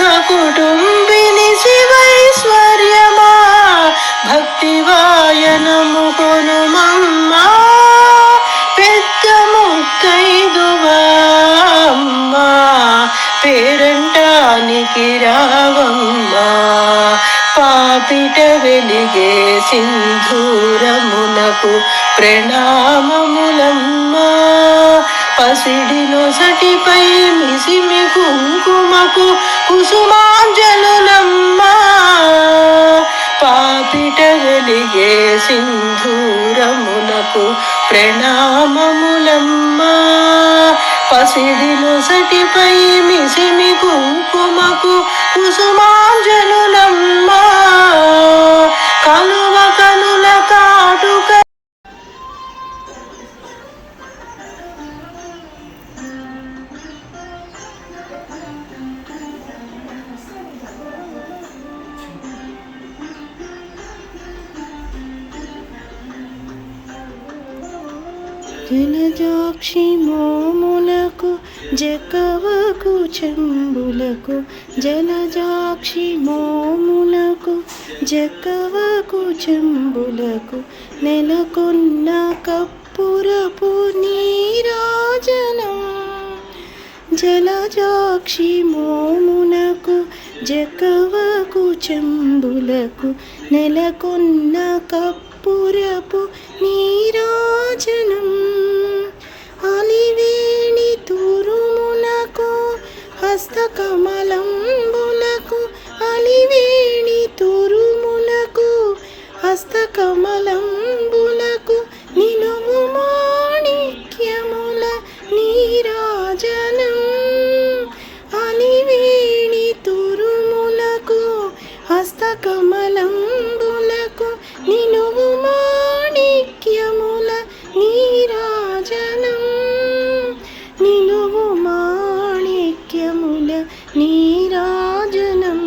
విశ్వకుటుంబిని శివైశ్వర్యమా భక్తి వాయనము కొనుమమ్మా పెద్ద ముక్కైదువమ్మా పేరంటానికి రావమ్మా పాపిట వెలిగే సింధూరమునకు ప్రణామములమ్మా? పసిడి నొసటిపై మిసిమి కుంకుమకు కుసుమాంజలులమ్మ పాపిట వెలిగే సింధూరమునకు ప్రణామములమ్మ. పసిడి నొసటిపై మిసిమి కుంకుమకు కుసుమాంజలులమ్మా జలజాక్షి మోములకు జకవకు చెంబులకు జలజాక్షి మోములకు జకవకు చెంబులకు నెలకొన్న కప్పురపు నీరాజనం. జలజాక్షి మోమునకు జకవకు చెంబులకు నెలకొన్న కప్పురపు నీరాజనం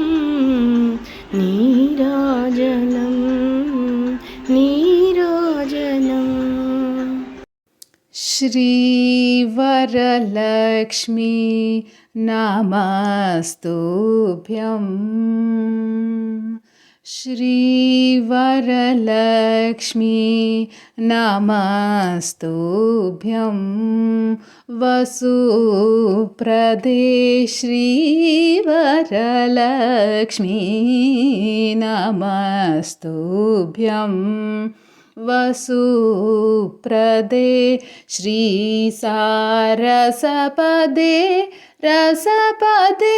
నీరాజనం నీరాజనం श्रीवरलक्ष्मी नमस्तुभ्यं श्रीवरलक्ष्मी नमस्तुभ्यं वसुप्रदे श्रीवरलक्ष्मी नमस्तुभ्यं वसुप्रदे श्रीसारसपदे रसपदे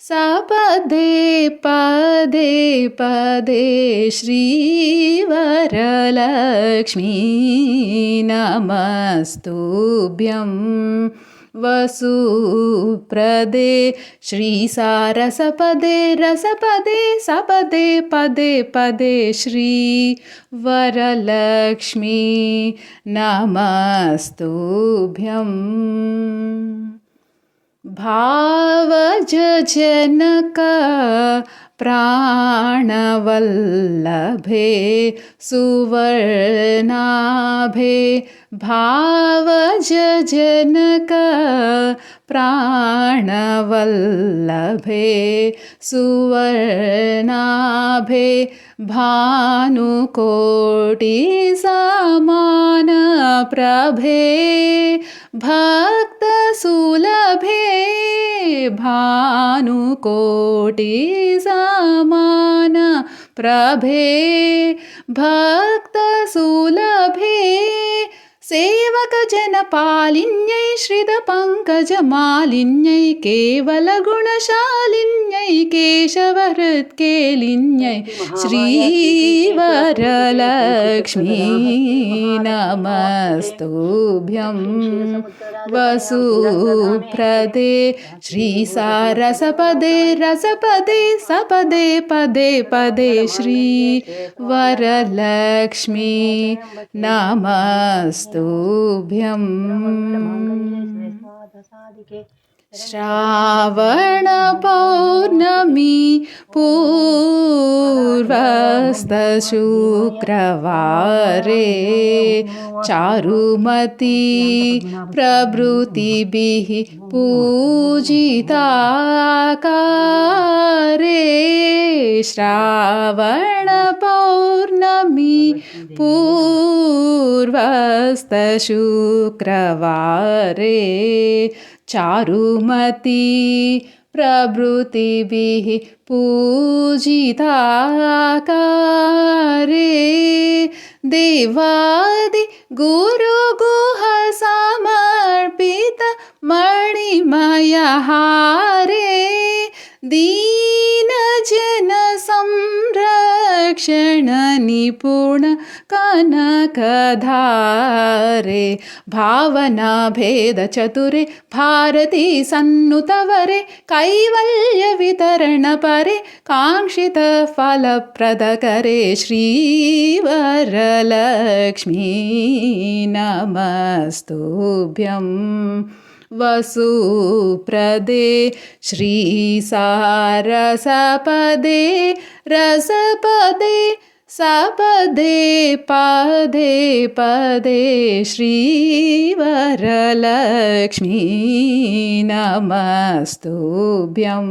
सपदे पदे पदे श्रीवरलक्ष्मी नमस्तुभ्यं। वसुप्रदे श्रीसारसपदे रसपदे सपदे पदे पदे श्रीवरलक्ष्मी नमस्तुभ्यम् भावजनक प्राणवल्लभे सुवर्णाभे भावजनक प्राणवल्लभे सुवर्णाभे भानुकोटिसमानप्रभे भक्तसुलभे भानुकोटिसमानप्रभे भक्तसुलभे सेवकजनपालिन्यै श्रितपङ्कजमालिन्यै केवलगुणशालिन्यै केशवहृत्केलिन्यै श्रीवरलक्ष्मी नमस्तुभ्यं वसुप्रदे श्रीसारसपदे रसपदे सपदे पदे पदे श्रीवरलक्ष्मी तुभ्यम् श्रावणपौर्णमी पूर्वस्तशुक्रवारे चारुमती प्रभृतिभिः पूजिताकारे श्रावणपौर्णमी पूर्वस्तशुक्रवारे चारुमती प्रभृतिभिः पूजिताकारे देवादि गुरुगुह समर्पित मणिमयहारे दीनजन संरक्षण निपुण कनकधारे भावना भेद चतुरे भारती सन्नुतवरे कैवल्य वितरण परे काङ्क्षित फलप्रदकरे श्रीवरलक्ष्मी नमस्तुभ्यं। वसुप्रदे श्रीसारसपदे रसपदे सपदे पदे पदे श्रीवरलक्ष्मी नमस्तुभ्यं।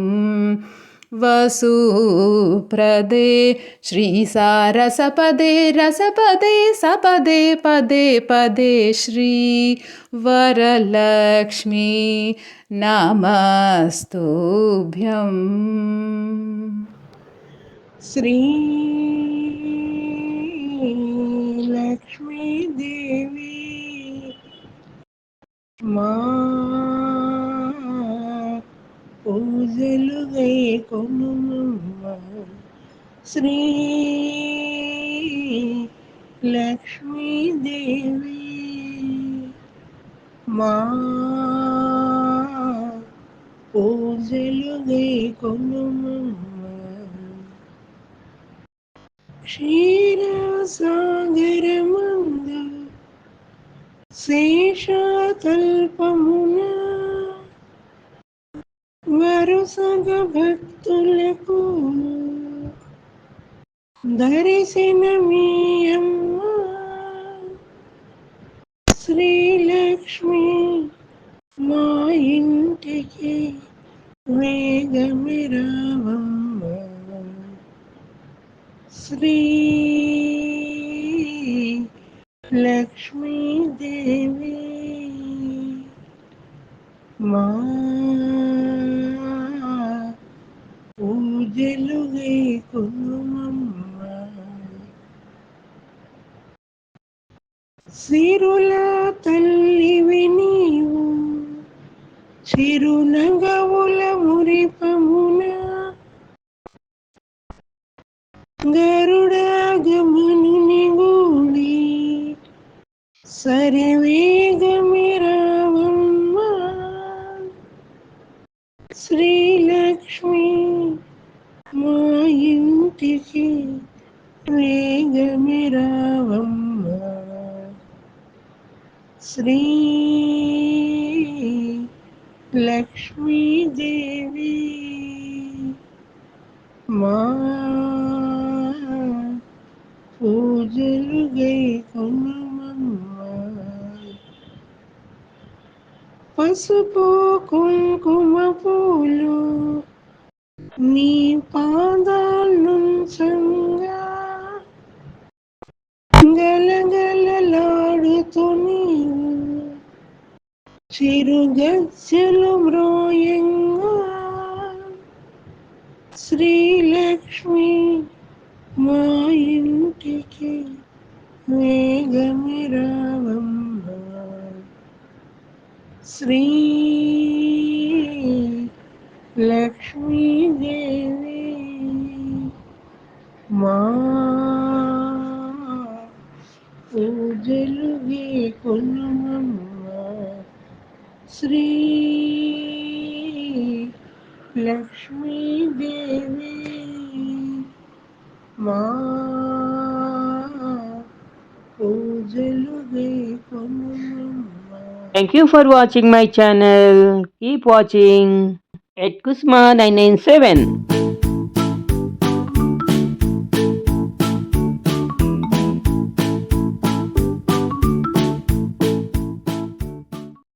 वसुप्रदे श्रीसारसपदे रसपदे सपदे पदे पदे श्रीवरलक्ष्मी नमस्तुभ्यम् श्री லக்ஷ்மி தேவி మా పూజలు కొనుమ్మ శ్రీ లక్ష్మీదేవి మా పూజలు కొనుమ్మ క్షీరా క్షీరసాగరమందు శేషాతల్పమున వరుసగ భక్తులకు దర్శనమీయమ్మ. శ్రీలక్ష్మి మా ఇంటికి వేగమిరావమ్మ శ్రీ లక్ష్మీదేవి మా పూజలు సిరుల తల్లివి నీవు చిరునగవుల మురిపమున. గరుడాగమనుని వేగమిరావమ్మ శ్రీ లక్ష్మీదేవి మా పూజలు గైకొనుమమ్మ పసుపు కుంకుమ పూలు నీ పాదాలుంచంగా గలగలలాడుతూ నీవు చిరుగస్యలు మ్రోయంగా శ్రీలక్ష్మి మా ఇంటికి వేగమిరావమ్మ శ్రీ లక్ష్మీదేవి మా Thank you for watching my channel. Keep watching. At Kusma 997.